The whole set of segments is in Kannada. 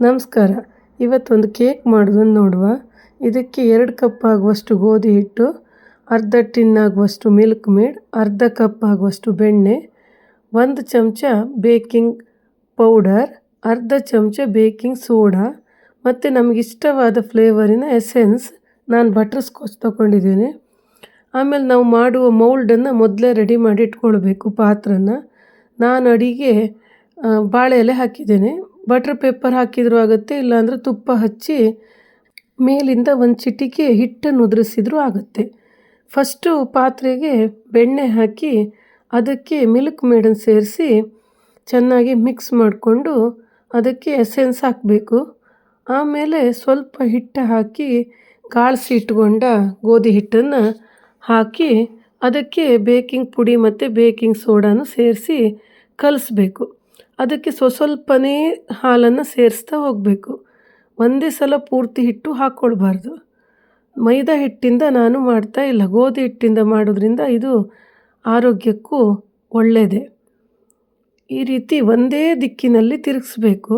ನಮಸ್ಕಾರ. ಇವತ್ತೊಂದು ಕೇಕ್ ಮಾಡೋದನ್ನು ನೋಡುವ. ಇದಕ್ಕೆ ಎರಡು ಕಪ್ ಆಗುವಷ್ಟು ಗೋಧಿ ಹಿಟ್ಟು, ಅರ್ಧ ಟಿನ್ ಆಗುವಷ್ಟು ಮಿಲ್ಕ್ ಮೇಡ್, ಅರ್ಧ ಕಪ್ ಆಗುವಷ್ಟು ಬೆಣ್ಣೆ, ಒಂದು ಚಮಚ ಬೇಕಿಂಗ್ ಪೌಡರ್, ಅರ್ಧ ಚಮಚ ಬೇಕಿಂಗ್ ಸೋಡಾ ಮತ್ತು ನಮಗಿಷ್ಟವಾದ ಫ್ಲೇವರಿನ ಎಸೆನ್ಸ್ ನಾನು ಬಟರ್ ಸ್ಕಾಚ್ ತೊಗೊಂಡಿದ್ದೇನೆ. ಆಮೇಲೆ ನಾವು ಮಾಡುವ ಮೌಲ್ಡನ್ನು ಮೊದಲೇ ರೆಡಿ ಮಾಡಿ ಇಟ್ಕೊಳ್ಬೇಕು ಪಾತ್ರನ. ನಾನು ಅಡಿಗೆ ಬಾಳೆ ಎಲೆ ಹಾಕಿದ್ದೇನೆ. ಬಟ್ರ್ ಪೇಪರ್ ಹಾಕಿದರೂ ಆಗುತ್ತೆ, ಇಲ್ಲಾಂದರೆ ತುಪ್ಪ ಹಚ್ಚಿ ಮೇಲಿಂದ ಒಂದು ಚಿಟಿಕೆ ಹಿಟ್ಟನ್ನು ಉದುರಿಸಿದರೂ ಆಗುತ್ತೆ. ಫಸ್ಟು ಪಾತ್ರೆಗೆ ಬೆಣ್ಣೆ ಹಾಕಿ ಅದಕ್ಕೆ ಮಿಲ್ಕ್ ಮೇಡನ್ ಸೇರಿಸಿ ಚೆನ್ನಾಗಿ ಮಿಕ್ಸ್ ಮಾಡಿಕೊಂಡು ಅದಕ್ಕೆ ಎಸೆನ್ಸ್ ಹಾಕಬೇಕು. ಆಮೇಲೆ ಸ್ವಲ್ಪ ಹಿಟ್ಟು ಹಾಕಿ ಕಾಳಿಸಿ ಇಟ್ಕೊಂಡ ಗೋಧಿ ಹಿಟ್ಟನ್ನು ಹಾಕಿ ಅದಕ್ಕೆ ಬೇಕಿಂಗ್ ಪುಡಿ ಮತ್ತು ಬೇಕಿಂಗ್ ಸೋಡಾನು ಸೇರಿಸಿ ಕಲಿಸ್ಬೇಕು. ಅದಕ್ಕೆ ಸ್ವಸ್ವಲ್ಪನೇ ಹಾಲನ್ನು ಸೇರಿಸ್ತಾ ಹೋಗಬೇಕು. ಒಂದೇ ಸಲ ಪೂರ್ತಿ ಹಿಟ್ಟು ಹಾಕ್ಕೊಳ್ಬಾರ್ದು. ಮೈದಾ ಹಿಟ್ಟಿಂದ ನಾನು ಮಾಡ್ತಾ ಇಲ್ಲ. ಗೋಧಿ ಹಿಟ್ಟಿಂದ ಮಾಡೋದ್ರಿಂದ ಇದು ಆರೋಗ್ಯಕ್ಕೂ ಒಳ್ಳೆಯದೇ ಈ ರೀತಿ ಒಂದೇ ದಿಕ್ಕಿನಲ್ಲಿ ತಿರುಗಿಸ್ಬೇಕು.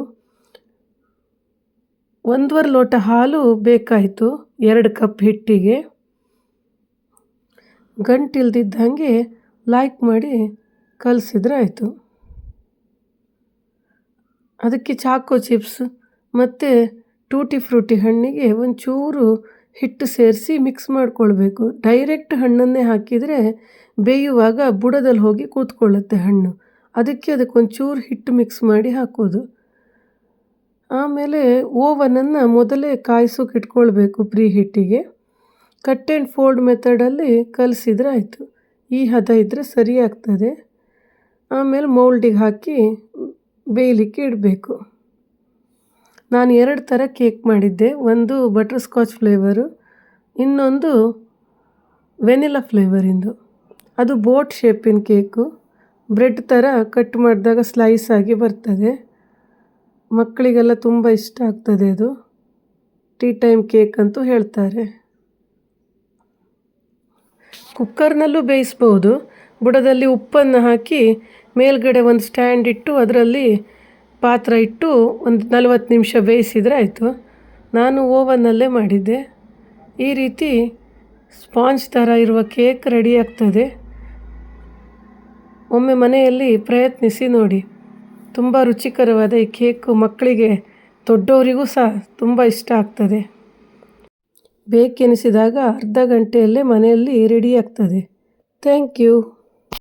ಒಂದೂವರೆ ಲೋಟ ಹಾಲು ಬೇಕಾಯಿತು ಎರಡು ಕಪ್ ಹಿಟ್ಟಿಗೆ. ಗಂಟಿಲ್ದಿದ್ದಂಗೆ ಲೈಕ್ ಮಾಡಿ ಕಲಸಿದ್ರೆ ಆಯಿತು. ಅದಕ್ಕೆ ಚಾಕೋ ಚಿಪ್ಸ್, ಮತ್ತು ಟೂಟಿ ಫ್ರೂಟಿ ಹಣ್ಣಿಗೆ ಒಂಚೂರು ಹಿಟ್ಟು ಸೇರಿಸಿ ಮಿಕ್ಸ್ ಮಾಡಿಕೊಳ್ಬೇಕು. ಡೈರೆಕ್ಟ್ ಹಣ್ಣನ್ನೇ ಹಾಕಿದರೆ ಬೇಯುವಾಗ ಬುಡದಲ್ಲಿ ಹೋಗಿ ಕೂತ್ಕೊಳ್ಳುತ್ತೆ ಹಣ್ಣು. ಅದಕ್ಕೆ ಅದಕ್ಕೆ ಒಂಚೂರು ಹಿಟ್ಟು ಮಿಕ್ಸ್ ಮಾಡಿ ಹಾಕೋದು. ಆಮೇಲೆ ಓವನನ್ನು ಮೊದಲೇ ಕಾಯಿಸೋಕೆ ಇಟ್ಕೊಳ್ಬೇಕು ಪ್ರೀ ಹಿಟ್ಟಿಗೆ. ಕಟ್ ಆ್ಯಂಡ್ ಫೋಲ್ಡ್ ಮೆಥಡಲ್ಲಿ ಕಲಸಿದ್ರೆ ಆಯಿತು. ಈ ಹದ ಇದ್ದರೆ ಸರಿ ಆಗ್ತದೆ. ಆಮೇಲೆ ಮೌಲ್ಡಿಗೆ ಹಾಕಿ ಬೇಯಲಿಕ್ಕೆ ಇಡಬೇಕು. ನಾನು ಎರಡು ಥರ ಕೇಕ್ ಮಾಡಿದ್ದೆ. ಒಂದು ಬಟರ್ ಸ್ಕಾಚ್ ಫ್ಲೇವರು, ಇನ್ನೊಂದು ವೆನಿಲಾ ಫ್ಲೇವರಿಂದು. ಅದು ಬೋಟ್ ಶೇಪಿನ ಕೇಕು. ಬ್ರೆಡ್ ಥರ ಕಟ್ ಮಾಡಿದಾಗ ಸ್ಲೈಸ್ ಆಗಿ ಬರ್ತದೆ. ಮಕ್ಕಳಿಗೆಲ್ಲ ತುಂಬ ಇಷ್ಟ ಆಗ್ತದೆ ಅದು. ಟೀ ಟೈಮ್ ಕೇಕ್ ಅಂತೂ ಹೇಳ್ತಾರೆ. ಕುಕ್ಕರ್ನಲ್ಲೂ ಬೇಯಿಸ್ಬೋದು. ಬುಡದಲ್ಲಿ ಉಪ್ಪನ್ನು ಹಾಕಿ ಮೇಲ್ಗಡೆ ಒಂದು ಸ್ಟ್ಯಾಂಡ್ ಇಟ್ಟು ಅದರಲ್ಲಿ ಪಾತ್ರ ಇಟ್ಟು ಒಂದು ನಲವತ್ತು ನಿಮಿಷ ಬೇಯಿಸಿದರೆ ಆಯಿತು. ನಾನು ಓವನ್ನಲ್ಲೇ ಮಾಡಿದ್ದೆ. ಈ ರೀತಿ ಸ್ಪಾಂಜ್ ಥರ ಇರುವ ಕೇಕ್ ರೆಡಿ ಆಗ್ತದೆ. ಒಮ್ಮೆ ಮನೆಯಲ್ಲಿ ಪ್ರಯತ್ನಿಸಿ ನೋಡಿ. ತುಂಬ ರುಚಿಕರವಾದ ಈ ಕೇಕು ಮಕ್ಕಳಿಗೆ, ದೊಡ್ಡವರಿಗೂ ಸಹ ತುಂಬ ಇಷ್ಟ ಆಗ್ತದೆ. ಬೇಕೆನಿಸಿದಾಗ ಅರ್ಧ ಗಂಟೆಯಲ್ಲೇ ಮನೆಯಲ್ಲಿ ರೆಡಿ ಆಗ್ತದೆ. Thank you.